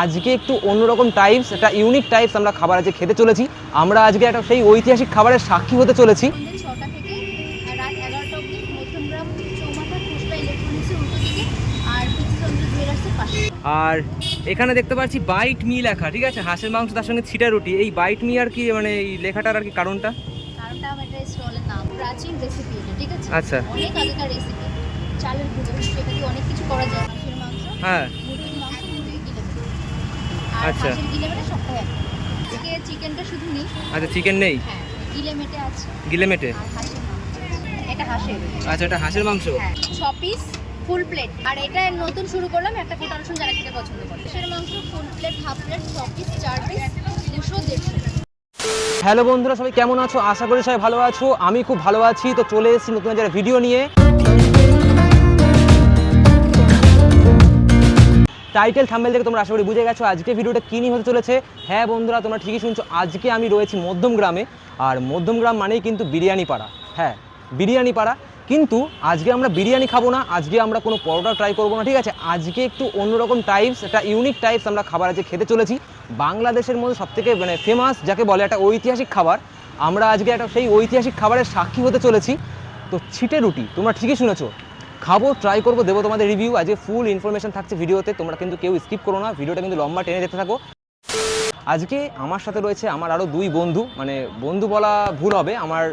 আজকে একটু অন্যরকম টাইপস একটা ইউনিক টাইপস আমরা খাবার আজকে খেতে চলেছি। আমরা আজকে একটা সেই ঐতিহাসিক খাবারের সাক্ষী হতে চলেছি। ছটা থেকে রাত এগারোটা অবধি মধ্যমগ্রাম চৌমাথা খুচরা ইলেকট্রনিক্সের উল্টো দিকে আর পিসিচন্দ্র জুয়েলার্সের পাশে। আর এখানে দেখতে পাচ্ছি বাইট মি লেখা ঠিক আছে? হাঁসের মাংস তার সঙ্গে ছিটা রুটি। এই বাইট মি আর কি মানে এই লেখাটার আর কি কারণটা? কারণটা আমার এটা স্টলের নাম প্রাচীন রেসিপি এটা ঠিক আছে? আচ্ছা। অনেক আগেকার রেসিপি চালের গুঁড়ো সেটা দিয়ে অনেক কিছু করা যায় হাঁসের মাংস। হ্যাঁ মুরগির মাংস মুরগির গিলে আর আচ্ছা। হাঁসের সপ্তাহে একটা আজকে চিকেনটা শুধু নেই। আচ্ছা চিকেন নেই? হ্যাঁ গিলে আছে। গিলে আর হাঁসের মাংস। এটা হাঁসের। আচ্ছা এটা হাঁসের মাংস? হ্যাঁ ছ পিস ফুল প্লেট আর এটা নতুন শুরু করলাম একটা কোটা রসুন যারা খেতে পছন্দ করে। হাঁসের মাংস ফুল প্লেট হাফ প্লেট ছ পিস চার পিস দুশো দেড়শো। হ্যালো বন্ধুরা সবাই কেমন আছো? আশা করি সবাই ভালো আছো। আমি খুব ভালো আছি। তো চলে এসেছি নতুন যারা ভিডিও নিয়ে। টাইটেল থাম্বেল থেকে তোমরা আশা করি বুঝে গেছো। আজকে ভিডিওটা কী নিয়ে হতে চলেছে? হ্যাঁ বন্ধুরা, তোমরা ঠিকই শুনছো। আজকে আমি রয়েছি মধ্যম গ্রামে। আর মধ্যম গ্রাম মানেই কিন্তু বিরিয়ানি পাড়া। হ্যাঁ বিরিয়ানি পাড়া। কিন্তু আজকে আমরা বিরিয়ানি খাব না। আজকে আমরা কোনো পরোটা ট্রাই করব না, ঠিক আছে? আজকে একটু অন্যরকম টাইপস একটা ইউনিক টাইপস আমরা খাবার আজকে খেতে চলেছি। বাংলাদেশের মধ্যে সবথেকে মানে ফেমাস যাকে বলে একটা ঐতিহাসিক খাবার, আমরা আজকে একটা সেই ঐতিহাসিক খাবারের সাক্ষী হতে চলেছি। তো ছিটে রুটি, তোমরা ঠিকই শুনেছো। খাব ট্রাই করব, দেবো তোমাদের রিভিউ আজকে ফুল ইনফরমেশন থাকছে ভিডিওতে তোমরা কিন্তু কেউ স্কিপ করো না। ভিডিওটা কিন্তু লম্বা টেনে দেখতে থাকো। আজকে আমার সাথে রয়েছে আমার আরও দুই বন্ধু। মানে বন্ধু বলা ভুল হবে, আমার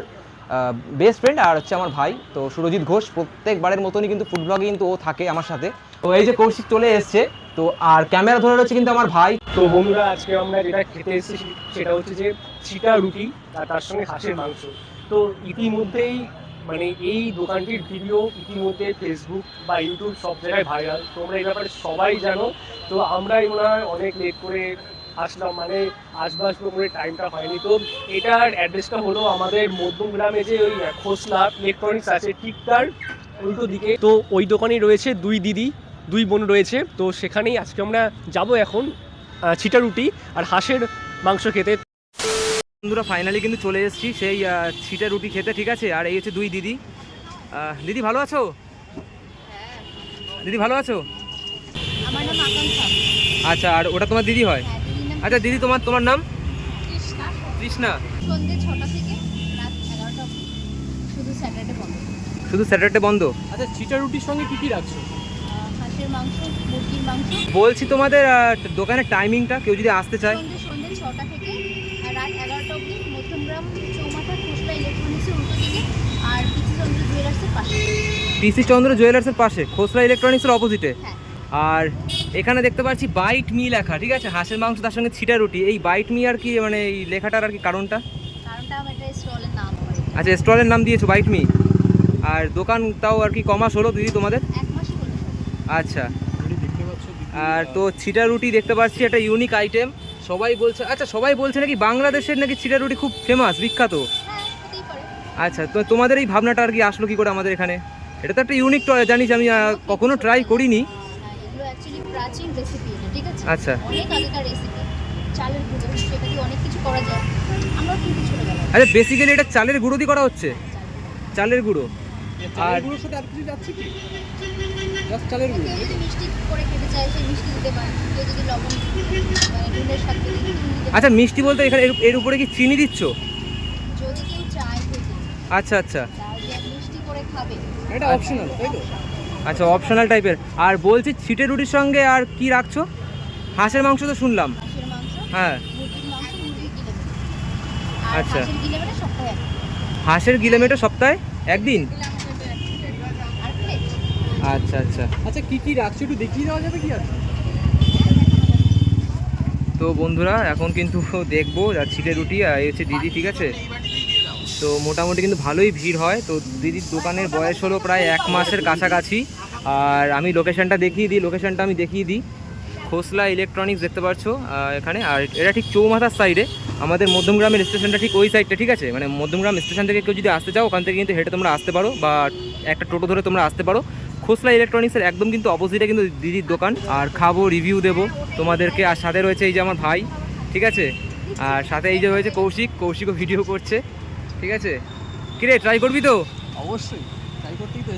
বেস্ট ফ্রেন্ড আর হচ্ছে আমার ভাই। তো সুরজিৎ ঘোষ, প্রত্যেকবারের মতনই কিন্তু ফুড ব্লগে কিন্তু ও থাকে আমার সাথে। তো এই যে কৌশিক চলে এসছে, তো আর ক্যামেরা ধরে রয়েছে কিন্তু আমার ভাই। তো বন্ধুরা, আজকে আমরা যেটা খেতে এসেছি, সেটা হচ্ছে যে চিটা রুটি আর তার সঙ্গে হাঁসের মাংস। তো ইতিমধ্যেই মানে এই দোকানটির ভিডিও ইতিমধ্যে ফেসবুক বা ইউটিউব সব জায়গায় ভাইরাল তোমরা এই ব্যাপারে সবাই জানো। তো আমরাই ওনার অনেক লেট করে আসলাম। মানে আসব আসব করে টাইমটা হয়নি। তো এটার অ্যাড্রেসটা হলো আমাদের মধ্যম গ্রামে যে ওই খোসলা ইলেকট্রনিক্স আছে। ঠিক তার উল্টো দিকে। তো ওই দোকানে রয়েছে দুই দিদি দুই বোন রয়েছে। তো সেখানেই আজকে আমরা যাব এখন আহ, ছিটা রুটি আর হাঁসের মাংস খেতে। বন্ধুরা ফাইনালি কিন্তু চলে এসেছি সেই ছিটা রুটি খেতে ঠিক আছে? আর এই হচ্ছে দুই দিদি। দিদি ভালো আছো? দিদি ভালো আছো? আমার নাম আকাঙ্ক্ষা আচ্ছা আর ওটা তোমার দিদি হয়? হ্যাঁ আচ্ছা দিদি তোমার তোমার নাম? কৃষ্ণা শুধু স্যাটারডে বন্ধ। শুধু স্যাটারডে বন্ধ? আচ্ছা ছিটা রুটির সঙ্গে কি কি রাখছো? আহ, হাঁসের মাংস মুরগির মাংস। বলছি তোমাদের দোকানের টাইমিংটা কেউ যদি আসতে চায়। সন্ধ্যে ছটা থেকে মধ্যমগ্রাম চৌমাথা খুচরা ইলেকট্রনিক্সের উল্টো দিকে আর পিসিচন্দ্র জুয়েলার্সের পাশে। পিসি চন্দ্র জুয়েলার্সের পাশে খোসরা ইলেকট্রনিক্সের অপোজিটে হ্যাঁ। আর এখানে দেখতে পাচ্ছি বাইট মি লেখা ঠিক আছে? হাঁসের মাংস তার সঙ্গে ছিটা রুটি এই বাইট মি আর কি মানে এই লেখাটার আর কি কারণটা? কারণটা আমার এটা স্টলের নাম আমার আচ্ছা স্টলের নাম দিয়েছ বাইট মি আর দোকান তাও আর কি কমাস হলো দিদি তোমাদের? এক মাসই হলো। আচ্ছা। আর তো ছিটা রুটি দেখতে পাচ্ছি একটা ইউনিক আইটেম সবাই বলছে আচ্ছা সবাই বলছে নাকি বাংলাদেশের নাকি ছিটা রুটি খুব ফেমাস বিখ্যাত? হ্যাঁ আচ্ছা তো তোমাদের এই ভাবনাটা আর কি আসলো কি করে আমাদের এখানে? এটা তো একটা ইউনিক জানিস আমি আহ, কখনো ট্রাই করিনি। হ্যাঁ, এগুলো অ্যাকচুয়ালি প্রাচীন রেসিপি ঠিক আছে? আচ্ছা। অনেক আগেকার রেসিপি চালের গুঁড়ো সেটা দিয়ে অনেক কিছু করা যায়। আমরাও কিন্তু ছোটবেলায় আচ্ছা বেসিক্যালি এটা চালের গুঁড়ো দিয়ে করা হচ্ছে। চালের গুঁড়ো। আর গুঁড়োর সাথে আর কিছু যাচ্ছে কি? জাস্ট চালের গুঁড়ো মিষ্টি করে খেতে চায় সেই মিষ্টি দিতে কেউ যদি লবণ মানে নুনের সাথে আচ্ছা মিষ্টি বলতে এখানে এর- উপরে কি চিনি দিচ্ছ? যদি কেউ চায় আচ্ছা আচ্ছা। মিষ্টি করে খাবে। এটা অপশনাল তাই তো? আচ্ছা অপশনাল টাইপের আর বলছি ছিটে রুটির সঙ্গে আর কি রাখছো? হাঁসের মাংস তো শুনলাম। হ্যাঁ। আচ্ছা। হাঁসের গিলেমেটো সপ্তাহে একদিন? আচ্ছা আচ্ছা। আচ্ছা কি কি রাখছো একটু দেখিয়ে দেওয়া যাবে কি আর? তো বন্ধুরা এখন কিন্তু দেখব আর ছিটে রুটি আর এই হচ্ছে দিদি ঠিক আছে? তো মোটামুটি কিন্তু ভালোই ভিড় হয়। তো দিদির দোকানের বয়স হলো প্রায় এক মাসের কাছাকাছি। আর আমি লোকেশানটা দেখিয়ে দিই লোকেশনটা আমি দেখিয়ে দিই। খোসলা ইলেকট্রনিক্স দেখতে পাচ্ছ এখানে। আর এটা ঠিক চৌমাথার সাইডে। আমাদের মধ্যমগ্রামের স্টেশনটা ঠিক ওই সাইডটা ঠিক আছে? মানে মধ্যমগ্রাম স্টেশন থেকে কেউ যদি আসতে চাও ওখান থেকে কিন্তু হেঁটে তোমরা আসতে পারো বা একটা টোটো ধরে তোমরা আসতে পারো। খোসলা ইলেকট্রনিক্সের একদম কিন্তু অপোজিটে কিন্তু দিদির দোকান। আর খাব রিভিউ দেবো তোমাদেরকে। আর সাথে রয়েছে এই যে আমার ভাই ঠিক আছে? আর সাথে এই যে রয়েছে কৌশিক কৌশিকও ভিডিও করছে ঠিক আছে? কিরে ট্রাই করবি তো? অবশ্যই ট্রাই করতেই তো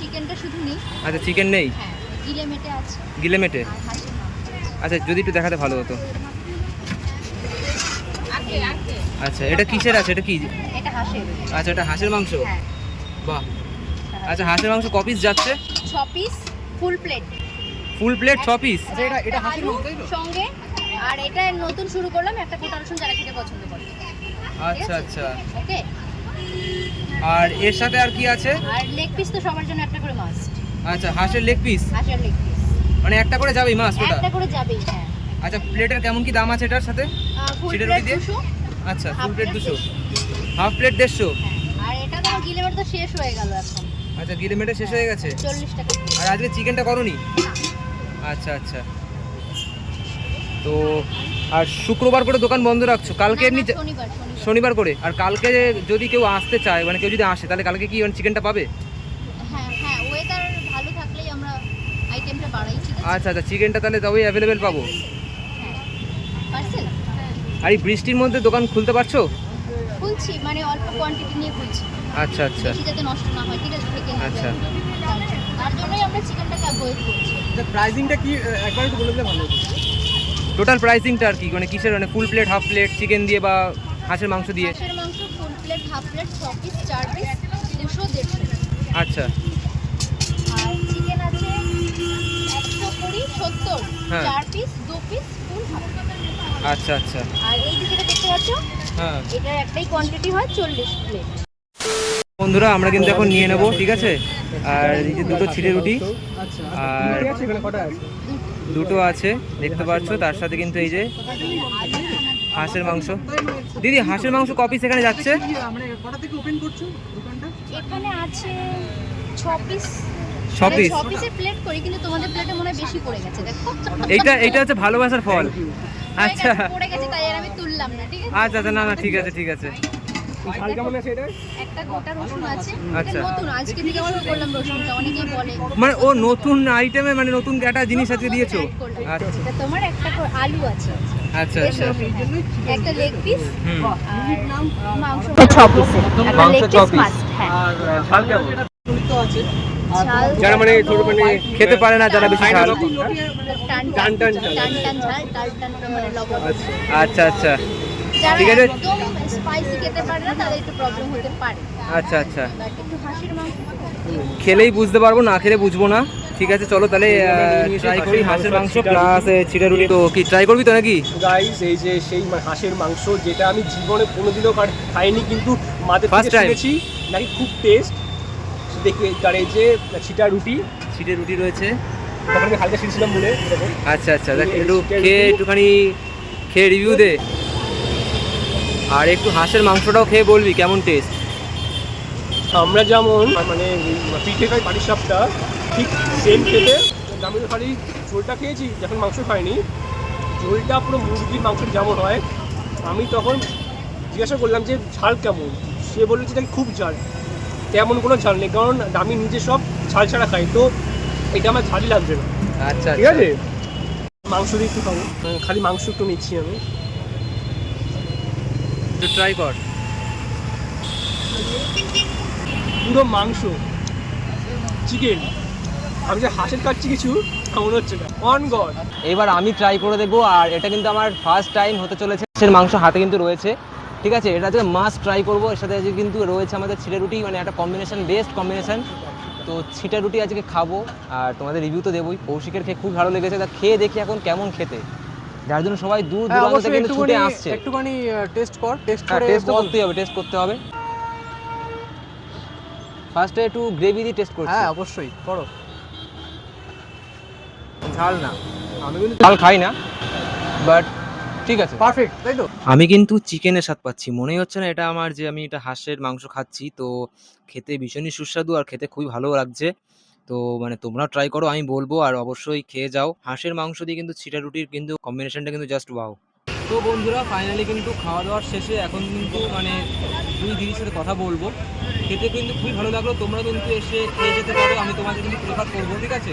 চিকেনটা শুধু নেই। আচ্ছা চিকেন নেই? হ্যাঁ গিলে মেটে আছে। গিলে। আচ্ছা যদি একটু দেখাতে ভালো হতো। আচ্ছা এটা কিসের আছে? এটা কি? এটা হাঁসের। আচ্ছা এটা হাঁসের মাংস? হ্যাঁ। বাহ। আচ্ছা হাঁসের মাংস ক পিস যাচ্ছে? ছ piece full plate full plate ছ পিস আলু সঙ্গে আর এটা নতুন শুরু করলাম একটা গোটা রসুন যারা খেতে পছন্দ করে। আচ্ছা আচ্ছা। ওকে। আর এর সাথে আর কি আছে? আর লেগ পিস তো সবার জন্য একটা করে মাস্ট আচ্ছা হাঁসের লেগ পিস হাঁসের লেগ পিস মানে একটা করে যাবেই মাছ ওটা একটা করে যাবেই হ্যাঁ। আচ্ছা প্লেটের কেমন কি দাম আছে এটার সাথে? ফুল সেটা রুটি দিয়ে? আচ্ছা ফুল প্লেট plate দুশো। হাফ প্লেট দেড়শো। হ্যাঁ, আর এটা তো গিলেমের তো শেষ হয়ে গেল এখন। আচ্ছা গিলে মেটে শেষ হয়ে গেছে? চল্লিশ টাকা আর আজকে চিকেনটা করনি? আচ্ছা আচ্ছা। তো আর শুক্রবার করে দোকান বন্ধ রাখছো? কালকে এমনি শনিবার করে? আর কালকে যদি কেউ আসতে চায় মানে কেউ যদি আসে তাহলে কালকে কি চিকেনটা পাবে? হ্যাঁ হ্যাঁ আচ্ছা আচ্ছা চিকেনটা তাহলে তবেই অ্যাভেলেবেল পাবো। হ্যাঁ। আর এই বৃষ্টির মধ্যে দোকান খুলতে পারছ? খুলছি মানে অল্প কোয়ান্টিটি নিয়ে খুলছি আচ্ছা আচ্ছা। বেশি যাতে নষ্ট না হয় ঠিক আছে? থেকে আচ্ছা। তার জন্যই আমরা চিকেনটাকে অ্যাভয়েড করছি। প্রাইসিংটা কি একবার একটু বলে দিলে ভালো হতো। টোটাল প্রাইসিংটা আর কি মানে কিসের মানে full plate half plate chicken দিয়ে বা হাঁসের মাংস দিয়ে? হাঁসের মাংস ফুল প্লেট হাফ প্লেট ছ পিস চার পিস দুশো দেড়শো। আচ্ছা। আর চিকেন আছে একশো কুড়ি সত্তর। হ্যাঁ। চার পিস আচ্ছা আচ্ছা। আর এই দিকে দেখতে পাচ্ছ হ্যাঁ। এটার একটাই কোয়ান্টিটি হয় চল্লিশ প্লেট বন্ধুরা আমরা কিন্তু এখন নিয়ে নেব ঠিক আছে? আর এই যে দুটো ছিটে রুটি আচ্ছা আর ঠিক আছে এখানে কটা আছে দুটো আছে দেখতে পাচ্ছ? তার সাথে কিন্তু এই যে হাঁসের মাংস। দিদি হাঁসের মাংস কপি সেখানে যাচ্ছে? মানে কটা থেকে ওপেন করছ দোকানটা এখানে আছে ছ পিস ছ পিস প্লেট করি কিন্তু তোমাদের প্লেটে মনে হয় বেশি পড়ে গেছে। দেখো। এইটা এইটা হচ্ছে ভালোবাসার ফল। আচ্ছা। পড়ে গেছে তাই আর আমি তুললাম না ঠিক আছে? আচ্ছা আচ্ছা না না ঠিক আছে ঠিক আছে। ঝাল কেমন আছে এটা একটা গোটা রসুন আছে আচ্ছা। এটা নতুন আজকে থেকে শুরু করলাম রসুনটা অনেকেই বলে। মানে ও নতুন আইটেমে মানে নতুন একটা জিনিস আজকে দিয়েছ? আচ্ছা। তোমার একটা আলু আছে। আচ্ছা আচ্ছা। একটা লেগ পিস হুম। মাংস ছ পিসের একটা মাংস লেগ ছ পিস হ্যাঁ। আর আছে। যারা মানে ধরো মানে খেতে পারে না যারা বেশি ঝাল। টান টান মানে লবণ। আচ্ছা আচ্ছা ঠিক আছে। স্পাইসি খেতে পারে না তাদের একটু প্রবলেম হতে পারে। আচ্ছা আচ্ছা। একটু হাসির মাংস খেলেই বুঝতে পারব না খেলে বুঝব না। ঠিক আছে চলো তাহলে ট্রাই করি হাঁসের মাংস প্লাস চিড়া রুটি। তো কি ট্রাই করবি তো নাকি? গাইস এই যে সেই হাঁসের মাংস যেটা আমি জীবনে কোনোদিনও কার- খাইনি কিন্তু থেকে time? নাকি খুব টেস্ট দেখে যে ছিটা রুটি। চিড়ে রুটি রয়েছে। তখন আমি হালকা শিখছিলাম বলে এরকম। আচ্ছা আচ্ছা দেখ একটু খেয়ে একটুখানি খেয়ে রিভিউ দে। আর একটু হাঁসের মাংসটাও খেয়ে বলবি কেমন টেস্ট আমরা যেমন মানে পিঠে খাই পাটির সাপটা ঠিক সেম খেতে। আমি তো খালি ঝোলটা খেয়েছি যখন মাংস খাইনি। ঝোলটা পুরো মুরগির মাংস যেমন হয় আমি তখন জিজ্ঞাসা করলাম যে ঝাল কেমন? সে বলল যে খুব ঝাল। তেমন কোনো ঝাল নেই কারণ আমি নিজে সব ঝাল ছাড়া খাই তো এটা আমার ঝালই লাগছে না। আচ্ছা ঠিক আছে? মাংস দিয়ে একটু খাব। খালি মাংস একটু নিচ্ছি আমি। ট্রাই কর। পুরো মাংস চিকেন। আমি যে হাঁসের কাটছি কিছু মনে হচ্ছে না। অন গড এবার আমি ট্রাই করে দেবো আর এটা কিন্তু আমার ফার্স্ট টাইম হতে চলেছে। হাঁসের মাংস হাতে কিন্তু রয়েছে। ঠিক আছে? এটা আজকে মাস্ট ট্রাই করব। এর সাথে আজকে কিন্তু রয়েছে আমাদের ছিটে রুটি মানে একটা কম্বিনেশন বেস্ট কম্বিনেশন তো ছিটা রুটি আজকে খাব আর তোমাদের রিভিউ তো দেবোই। কৌশিকের খেয়ে খুব ভালো লেগেছে। তা খেয়ে দেখি এখন কেমন খেতে। যার জন্য সবাই দূর হ্যাঁ, দূরান্ত থেকে ছুটে আসছে। একটুখানি টেস্ট কর টেস্ট হ্যাঁ করে টেস্ট তো বল। করতেই হবে টেস্ট করতে হবে। ফার্স্টে একটু গ্রেভি দিয়ে টেস্ট করছি। হ্যাঁ অবশ্যই করো। ঝাল না। আমি কিন্তু ঝাল খাই না বাট ঠিক আছে। পারফেক্ট তাই তো? আমি কিন্তু চিকেনের স্বাদ পাচ্ছি। মনেই হচ্ছে না এটা আমার যে আমি এটা হাঁসের মাংস খাচ্ছি তো খেতে ভীষণই সুস্বাদু আর খেতে খুবই ভালো লাগছে। তো মানে তোমরাও ট্রাই করো আমি বলব আর অবশ্যই খেয়ে যাও। হাঁসের মাংস দিয়ে কিন্তু ছিটা রুটির কিন্তু কম্বিনেশনটা কিন্তু জাস্ট ওয়াও তো বন্ধুরা ফাইনালি কিন্তু খাওয়া দাওয়ার শেষে এখন কিন্তু মানে দুই দিদির সাথে কথা বলব। খেতে কিন্তু খুবই ভালো লাগল। তোমরা কিন্তু এসে খেয়ে যেতে পারো। আমি তোমাকে কিন্তু প্রেফার করব ঠিক আছে?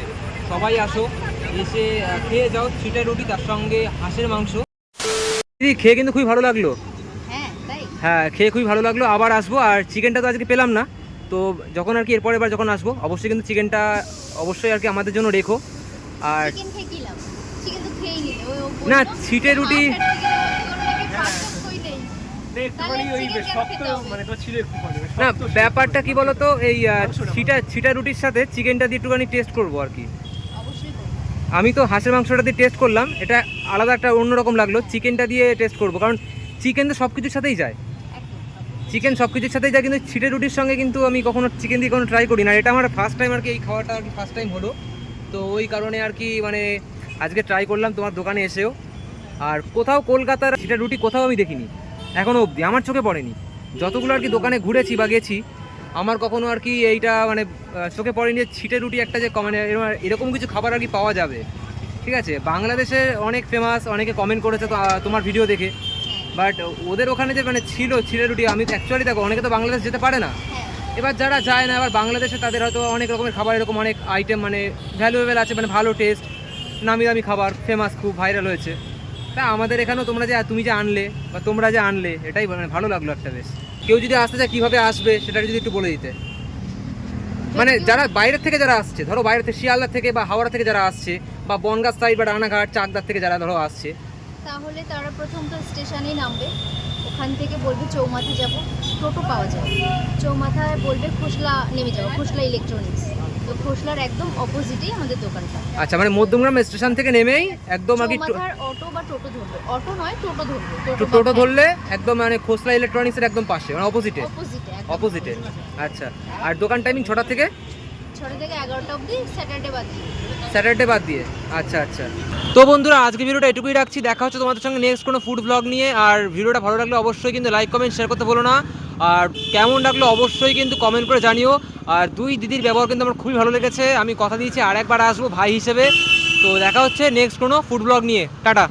সবাই আসো এসে খেয়ে যাও ছিটা রুটি তার সঙ্গে হাঁসের মাংস। দিদি খেয়ে কিন্তু খুবই ভালো লাগল। হ্যাঁ হ্যাঁ খেয়ে খুবই ভালো লাগল। আবার আসব আর চিকেনটা তো আজকে পেলাম না। তো যখন আর কি এরপর এবার যখন আসব অবশ্যই কিন্তু চিকেনটা অবশ্যই আর কি আমাদের জন্য রেখো। আর না, ছিটে রুটি- খেতে মানে মানে না ব্যাপারটা কি বলতো এই ছিটা ছিটা রুটির সাথে চিকেনটা দিয়ে একটুখানি টেস্ট করব আর কি। আমি তো হাঁসের মাংসটা দিয়ে টেস্ট করলাম, এটা আলাদা একটা অন্যরকম লাগল, চিকেনটা দিয়ে টেস্ট করব, কারণ চিকেন তো সব কিছুর সাথেই যায়। চিকেন সব কিছুর সাথেই যায়, কিন্তু ছিটে রুটির সঙ্গে কিন্তু আমি কখনো চিকেন দিয়ে কোনো ট্রাই করি না এটা আমার ফার্স্ট টাইম আর কি, এই খাওয়াটা আর কি ফার্স্ট টাইম হলো। তো ওই কারণে আর কি মানে আজকে ট্রাই করলাম তোমার দোকানে এসেও। আর কোথাও কলকাতার ছিটা রুটি কোথাও আমি দেখিনি এখনও অবধি, আমার চোখে পড়েনি। যতগুলো আর কি দোকানে ঘুরেছি বা গেছি আমার কখনো আর কি এইটা মানে চোখে পড়েনি ছিটে রুটি একটা যে মানে এরকম কিছু খাবার আর কি পাওয়া যাবে। ঠিক আছে? বাংলাদেশে অনেক ফেমাস অনেকে কমেন্ট করেছে তোমার ভিডিও দেখে। বাট ওদের ওখানে যে মানে ছিল ছিটে রুটি, আমি অ্যাকচুয়ালি দেখো, অনেকে তো বাংলাদেশ যেতে পারে না। এবার যারা যায় না, এবার বাংলাদেশে তাদের হয়তো অনেক রকমের খাবার, এরকম অনেক আইটেম মানে ভ্যালুয়েবল আছে মানে ভালো টেস্ট নামি দামি খাবার ফেমাস খুব ভাইরাল হয়েছে। তা আমাদের এখানেও তোমরা যে, তুমি যে আনলে, বা তোমরা যে আনলে, এটাই মানে ভালো লাগল একটা বেশ। কেউ যদি আসতে চায় কীভাবে আসবে সেটা যদি একটু বলে দিতে। মানে যারা বাইরের থেকে যারা আসছে ধরো বাইরে থেকে শিয়ালদা থেকে বা হাওড়া থেকে যারা আসছে বা বনগাঁ সাইড বা রানাঘাট চাকদার থেকে যারা ধরো আসছে। তাহলে তারা প্রথম তো স্টেশনেই নামবে। ওখান থেকে বলবে চৌমাথা যাব টোটো পাওয়া যায় চৌমাথায় বলবে খোসলা নেমে যাব খোসলা ইলেকট্রনিক্স তো খোসলার একদম অপোজিটেই আমাদের দোকানটা। আচ্ছা মানে মধ্যমগ্রাম স্টেশন থেকে নেমেই একদম আগে অটো বা টোটো ধরবে। অটো নয় টোটো ধরবে। টোটো ধরলে একদম মানে খোসলা ইলেকট্রনিক্সের একদম পাশে মানে অপোজিটে অপোজিটে অপোজিটে আচ্ছা আর দোকান টাইমিং ছটা থেকে? স্যাটারডে বাদ দিয়ে। স্যাটারডে বাদ দিয়ে? আচ্ছা আচ্ছা। তো বন্ধুরা, আজকে ভিডিওটা এটুকুই রাখছি। দেখা হচ্ছে তোমাদের সঙ্গে নেক্সট কোনো ফুড ব্লগ নিয়ে। আর ভিডিওটা ভালো লাগলে অবশ্যই কিন্তু লাইক কমেন্ট শেয়ার করতে বলো না। আর কেমন লাগল অবশ্যই কিন্তু কমেন্ট করে জানিও। আর দুই দিদির ব্যবহার কিন্তু আমার খুবই ভালো লেগেছে। আমি কথা দিয়েছি আর একবার আসব ভাই হিসেবে। তো দেখা হচ্ছে নেক্সট কোনো ফুড ব্লগ নিয়ে। টাটা।